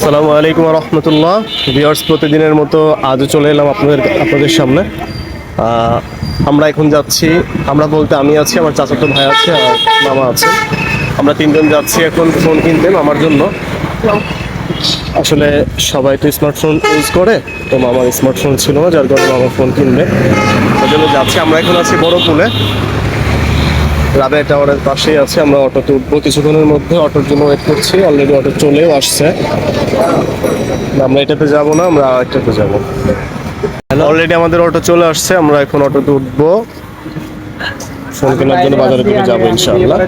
আসসালামু আলাইকুম রহমতুল্লাহ। ভিওর্স প্রতিদিনের মতো আজও চলে এলাম আপনাদের আপনাদের সামনে। আমরা এখন যাচ্ছি, আমরা বলতে আমি আছি, আমার চাচাতো ভাই আছে আর মামা আছে। আমরা তিনজন যাচ্ছি এখন ফোন কিনতে মামার জন্য। আসলে সবাই তো স্মার্টফোন ইউজ করে, তো মামার স্মার্টফোন ছিল না, যার কারণে মামা ফোন কিনবে। ওই জন্য যাচ্ছি, আমরা এখন আছি বড় পুলে রাবেয়া টাওয়ারের পাশেই আছে আমরা অটোতে উঠবো। কিছুক্ষণের মধ্যে অটোর জন্য ওয়েট করছি অলরেডি অটো চলেও আসছে। আমরা এটাতে যাব না আমরা একটাতে যাব। অলরেডি আমাদের অটো চলে আসছে আমরা এখন অটোতে উঠবো। ফোন কেনার জন্য বাজারের দিকে যাব ইনশাআল্লাহ।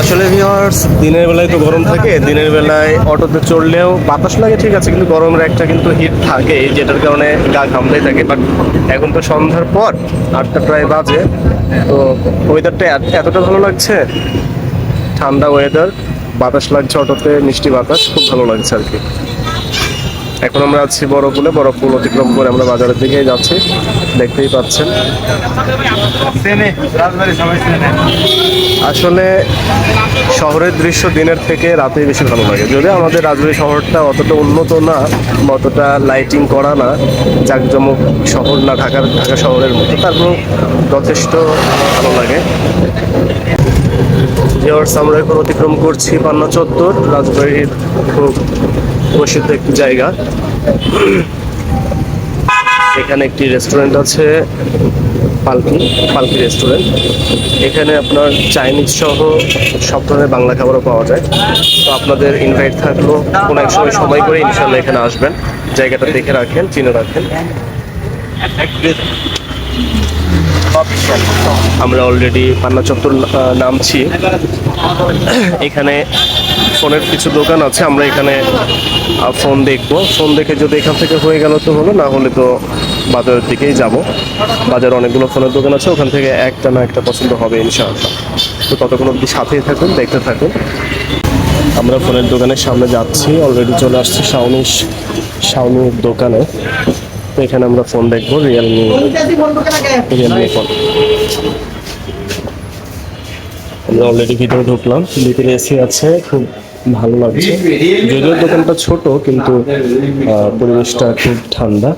আসলে ভিউয়ার্স দিনের বেলায় তো গরম থাকে, দিনের বেলায় অটোতে চড়লেও বাতাস লাগে, ঠিক আছে, কিন্তু গরমের একটা কিন্তু হিট থাকে, যেটার কারণে গা ঘামতেই থাকে। বাট এখন তো সন্ধ্যার পর আটটা প্রায় বাজে, তো ওয়েদারটা এতটা ভালো লাগছে? ঠান্ডা ওয়েদার বাতাস লাগছে অটোতে, মিষ্টি বাতাস, খুব ভালো লাগছে আর কি। এখন আমরা আছি বড়পুলে বড়পুল অতিক্রম করে আমরা বাজারের দিকে যাচ্ছি। দেখতেই পাচ্ছেন। আসলে শহরের দৃশ্য দিনের থেকে রাতে বেশি ভালো লাগে। যদিও আমাদের রাজবাড়ী শহরটা অতটা উন্নত না বা অতটা লাইটিং করা না জাঁকজমক শহর না ঢাকার ঢাকা শহরের মতো তারপর যথেষ্ট ভালো লাগে। ভিওর্স আমরা এখন অতিক্রম করছি পান্না চত্বর, রাজবাড়ির খুব প্রসিদ্ধ একটি জায়গা। এখানে একটি রেস্টুরেন্ট আছে, পালকি পালকি রেস্টুরেন্ট এখানে আপনার চাইনিজ সহ সব ধরনের বাংলা খাবারও পাওয়া যায়। তো আপনাদের ইনভাইট থাকল, কোনো এক সময় সময় করে ইনশাল্লাহ এখানে আসবেন। জায়গাটা দেখে রাখেন, চিনে রাখেন। আমরা অলরেডি পান্না চত্বর নামছি। এখানে ফোনের কিছু দোকান আছে, আমরা এখানে ফোন দেখব। ফোন দেখে যদি এখান থেকে হয়ে গেল তো হলো, না হলে তো বাজারের দিকেই যাব। বাজারে অনেকগুলো ফোনের দোকান আছে, ওখান থেকে একটা না একটা পছন্দ হবে ইনশাআল্লাহ। তো ততক্ষণ অবধি সাথেই থাকুন, দেখতে থাকুন। আমরা ফোনের দোকানের সামনে যাচ্ছি অলরেডি চলে আসছি শাওনি শাওনির দোকানে। তো এখানে আমরা ফোন দেখব, রিয়েলমি রিয়েলমি ফোন। আমরা অলরেডি ভিতরে ঢুকলাম ভিতরে এসি আছে খুব ভালো লাগছে। যদিও দোকানটা ছোট কিন্তু পরিবেশটা খুব ঠান্ডা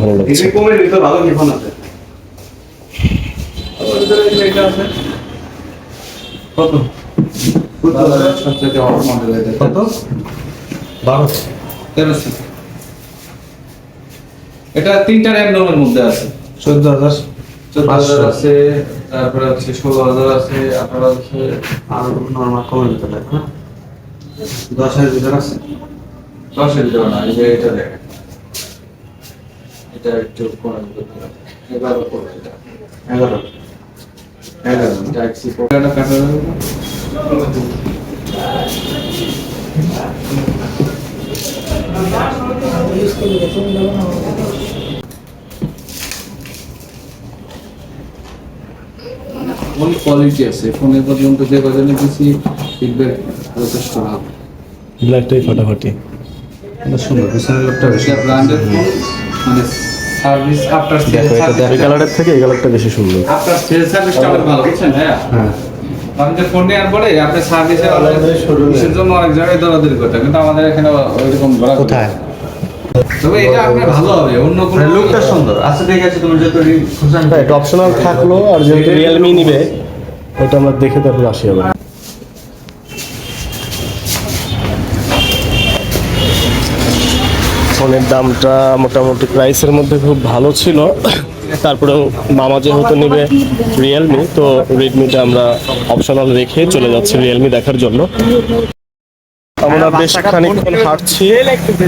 ভালো লাগছে। কত? বারো তেরোশো এটা তিনটা র্যাম রোমের মধ্যে আছে। চোদ্দ হাজার চোদ্দ হাজার আছে। তারপরে হচ্ছে ষোলো হাজার আছে আঠারো আছে আর নর্মাল কমের ভিতরে হ্যাঁ? দশ হাজার ভিতরে আছে? দশের ভিতরে না এই যে এটা দেখেন। এটা একটু কমের ভিতরে আছে এগারো পড়বে এটা এগারো। এগারো ট্যাক্সি এটা কাটা যাবে না? অনেক কোয়ালিটি আছে। ফোনে পর্যন্ত যে কজনে দিছি ফিডব্যাক যথেষ্ট ভালো ব্ল্যাকটাই ফাটাফাটি। এটা সুন্দর পিছনের লোকটা বেশি ফোন মানে সার্ভিস আফটার সেল এই কালারের থেকে এই কালারটা বেশি সুন্দর। আফটার সেল সার্ভিসটা অনেক ভালো বুঝছেন হ্যাঁ? হ্যাঁ। কারণ যে ফোন নেওয়ার পরে আপনি সার্ভিসের জন্য অনেক জায়গায় দৌড়াদৌড়ি করতে কিন্তু আমাদের এখানে ওইরকম কোথায়? তবে এটা আপনার ভালো হবে অন্য কোনো লুকটা সুন্দর। আচ্ছা ঠিক আছে তুমি যত খুশান এটা অপশনাল থাকল আর যেহেতু রিয়েলমি নিবে। ওটা আমরা দেখে তারপর আসি হবে ফোনের দামটা মোটামুটি প্রাইসের মধ্যে খুব ভালো ছিল। তারপরেও মামা যেহেতু নেবে রিয়েলমি তো রেডমিটা আমরা অপশনাল রেখে চলে যাচ্ছি রিয়েলমি দেখার জন্য। আমরা বেশ খানিকক্ষণ হাঁটছি।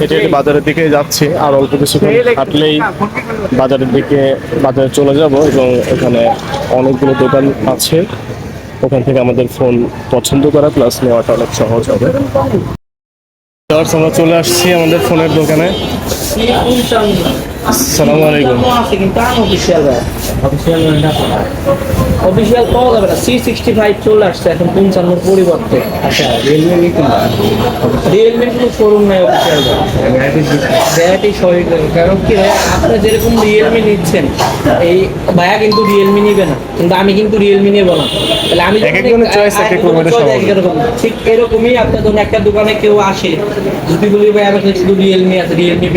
হেঁটে হেঁটে বাজারের দিকে যাচ্ছি আর অল্প কিছুক্ষণ হাঁটলেই বাজারের দিকে বাজারে চলে যাব এবং এখানে অনেকগুলো দোকান আছে। ওখান থেকে আমাদের ফোন পছন্দ করা প্লাস নেওয়াটা অনেক সহজ হবে। আমরা চলে আসছি আমাদের ফোনের দোকানে। আসসালামু আলাইকুম। অফিসিয়াল পাওয়া যাবে না। সি সিক্সটি ফাইভ চলে আসছে এখন পঞ্চান্নর পরিবর্তে। আচ্ছা রিয়েলমি নিতে কোনো শোরুম নাই অফিসিয়াল ভ্যারাইটি সহিত কারণ কি ভাই আপনি যেরকম রিয়েলমি নিচ্ছেন এই ভাইয়া কিন্তু রিয়েলমি নিবে না। কিন্তু আমি কিন্তু রিয়েলমি নেব না। তাহলে আমি। ঠিক এরকমই আপনার ধরুন একটা দোকানে কেউ আসে। যদি বলি ভাই আমার শুধু রিয়েলমি আছে রিয়েলমি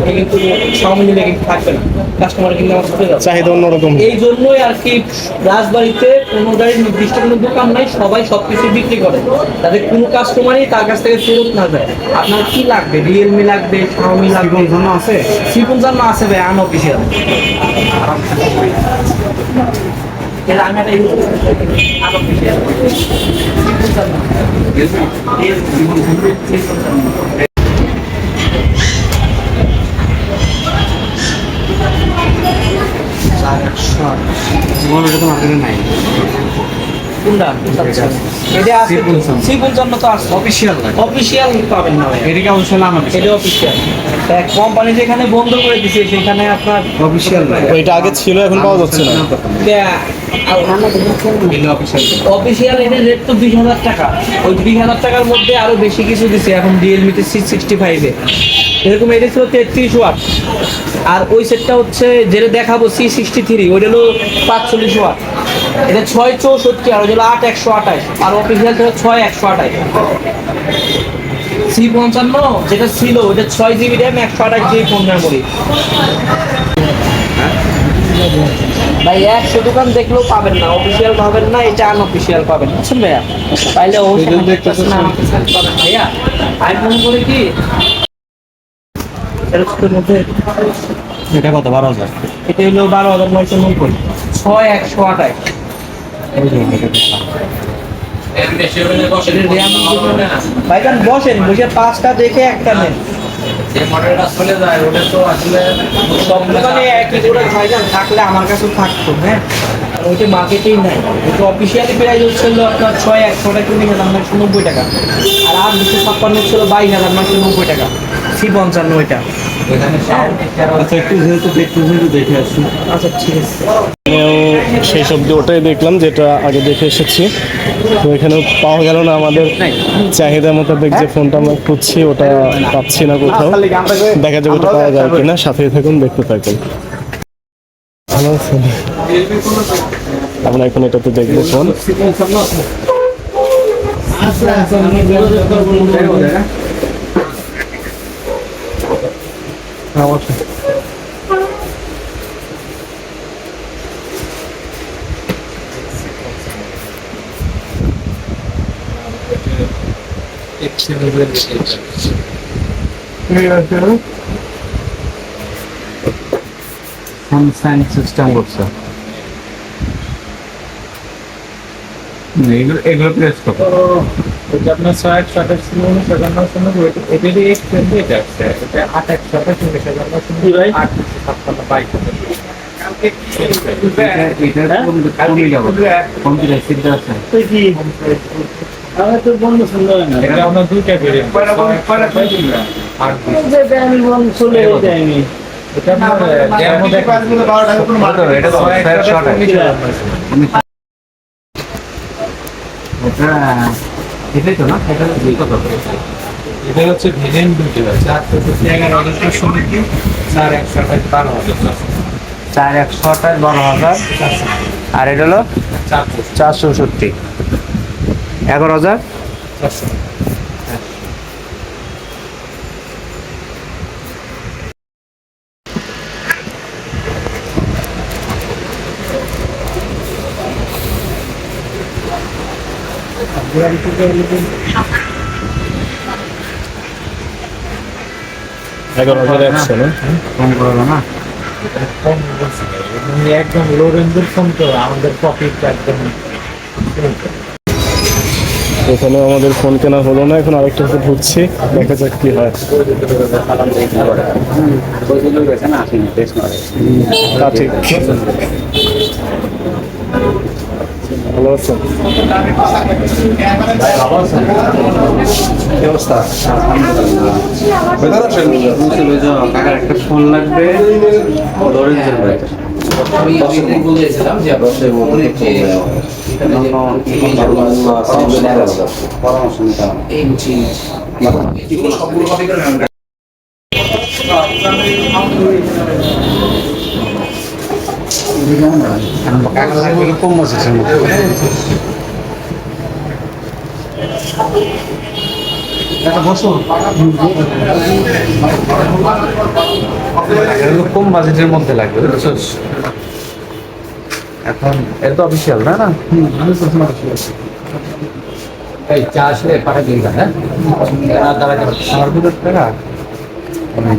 ওটা কিন্তু সামনে কিন্তু থাকবে না। কাস্টমার কিন্তু আমার যাবে। চাহিদা অন্যরকম। এই জন্যই আর কি রাজবাড়িতে কোনোটাই নির্দিষ্ট কোনো দোকান নাই সবাই সবকিছু বিক্রি করে। তাদের কোনো কাস্টমারই তার কাছ থেকে ফেরত না যায়। আপনার কি লাগবে? রিয়েলমি লাগবে শাওমি লাগবে। জন্য আছে? সিকুন জান্ন আছে ভাই আনঅফিসিয়াল এর আমি একটা ইউজ আনঅফিসিয়াল জীবন এটা তো মার্কেটে নাই। কোনটা? এটা আছে সিকুন জান্ন তো আছে। অফিসিয়াল লাগে অফিসিয়াল পাবেন না এটাকে অবশ্যই নাম এটা অফিসিয়াল কোম্পানি যেখানে বন্ধ করে দিছে সেখানে আপনার অফিসিয়াল ওইটা আগে ছিল এখন পাওয়া যাচ্ছে না। অফিসিয়াল এটার রেট তো বিশ হাজার টাকা। ওই বিশ হাজার টাকার মধ্যে আরও বেশি কিছু দিছে। এখন রিয়েলমিতে সিক্স সিক্সটি ফাইভে এরকম এটা ছিল তেত্রিশ ওয়াট। আর ওই সেটটা হচ্ছে যেটা দেখাবো সি সিক্সটি থ্রি ওইটা হলো পাঁচচল্লিশ ওয়াট এটা ছয় চৌষট্টি আর ওই হলো আট একশো আঠাশ। আর অফিসিয়াল ছয় একশো আঠাশ। সি পঞ্চান্ন যেটা ছিল ওটা ছয় জিবি র্যাম একশো আঠাশ জিবি ফোন মেমোরি ভাই একশো দোকান দেখলেও পাবেন না অফিসিয়াল পাবেন না এটা আনঅফিসিয়াল পাবেন। বুঝছেন ভাইয়া? পাইলে অবশ্যই unofficial পাবেন ভাইয়া। আইফোন করে কি এর মধ্যে এটা কত? বারো হাজার। এটা হলো বারো হাজার নয়শো নব্বই। ছয় একশো আঠাশ। ভাইজান বসেন বসে পাঁচটা দেখে একটা নেন। সব দোকানে একই করে ভাইজান থাকলে আমার কাছেও থাকতো হ্যাঁ? ওইটা মার্কেটেই নাই। ওইটা অফিসিয়ালি প্রাইস হচ্ছিল আপনার ছয় একশো টাকা হাজার নয়শো নব্বই টাকা। আর আট দুশো ছাপ্পান্ন ছিল বাইশ হাজার নয়শো নব্বই টাকা। সি পঞ্চান্ন ওইটা আচ্ছা একটু যেহেতু দেখতে যেহেতু দেখে আসছি আচ্ছা ঠিক আছে। সেই সবজি ওটাই দেখলাম যেটা আগে দেখে এসেছি। তো এখানেও পাওয়া গেল না আমাদের চাহিদা মোতাবেক যে ফোনটা আমরা খুঁজছি ওটা পাচ্ছি না কোথাও। দেখা যাবে ওটা পাওয়া যায় কিনা। সাথেই থাকুন দেখতে থাকুন। আমরা এখন এটাতে দেখব ফোন। স্যামসাং সিস্টেম করছে এগুলো এগুলো প্লেস কত এটা আপনার ছয় একশো আঠাশ ছিল সেজন্য শুনে এটারই আছে এটা আট একশো আঠাশ ছিল সেজন্য শুনে আট দুশো ছাপ্পান্ন বাইশ এটা কমে যাবে। কম্পিউটার সিদ্ধ আছে। আমার তো বন্ধ সুন্দর না। এটা আপনার দুইটা ভেরিয়েন্ট আট দুশো চলে এটা এটাই তো না? এটা কত এটা হচ্ছে ভেরিয়েন্ট দুইটা আছে আট দুশো এগারো হাজার কি? চার একশো আঠাশ বারো হাজার। চার একশো আঠাশ বারো হাজার। আর এটা হলো চারশো। চার চৌষট্টি। এগারো হাজার? চারশো। এগারো হাজার একশো না কম করল না কম বলছি না। এমনি একদম লো রেঞ্জের ফোন তো আমাদের প্রফিট একদম এখানে আমাদের ফোন কেনা হলো না এখন আরেকটাতে ঢুকছি দেখা যাক কি হয় ঠিক ভালো আছেন? অবস্থা? কাকার একটা ফোন লাগবে। লরেন্সের পরামর্শ কম বাজেটের মধ্যে লাগবে এখন এটা তো অফিসিয়াল না না এই চা আসলে পাঠাই দিন হ্যাঁ? আমার ভিতর টাকা আমি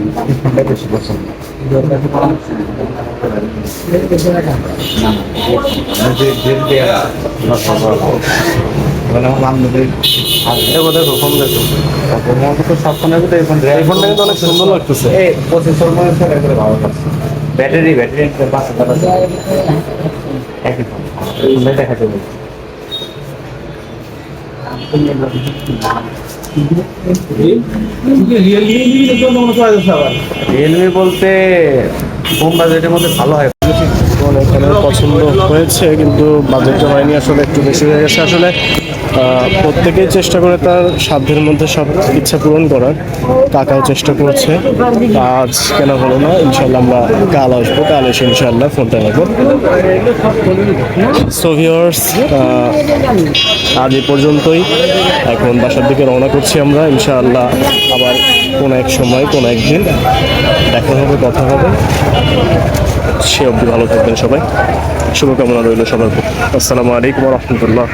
বেশি পছন্দ। দেয়া মানে আমার বান্ধবীর দেখো মতো তো সব ফোনের ভিতরে এই ফোন এই ফোনটা অনেক সুন্দর লাগতেছে এই প্রসেসর মনে হচ্ছে ভালো লাগছে ব্যাটারি ব্যাটারি পাঁচ দেখা যাবে রিয়েলমি বলতে কম বাজেটের মধ্যে ভালো হয়? এখানে পছন্দ হয়েছে, কিন্তু বাজেটটা হয়নি, আসলে একটু বেশি হয়ে গেছে। আসলে প্রত্যেকেই চেষ্টা করে তার সাধ্যের মধ্যে সব ইচ্ছা পূরণ করার কাকাও চেষ্টা করছে। আজ কেন হলো না ইনশাল্লাহ আমরা কাল আসব, কাল এসে ইনশাল্লাহ ফোনটা নেব সো ভিউয়ার্স আজ এই পর্যন্তই। এখন বাসার দিকে রওনা করছি আমরা, ইনশাআল্লাহ আবার কোনো এক সময়, কোনো একদিন দেখা হবে, কথা হবে। সে অবধি ভালো থাকবেন সবাই শুভকামনা রইল সবার। আসসালামু আলাইকুম রহমতুল্লাহ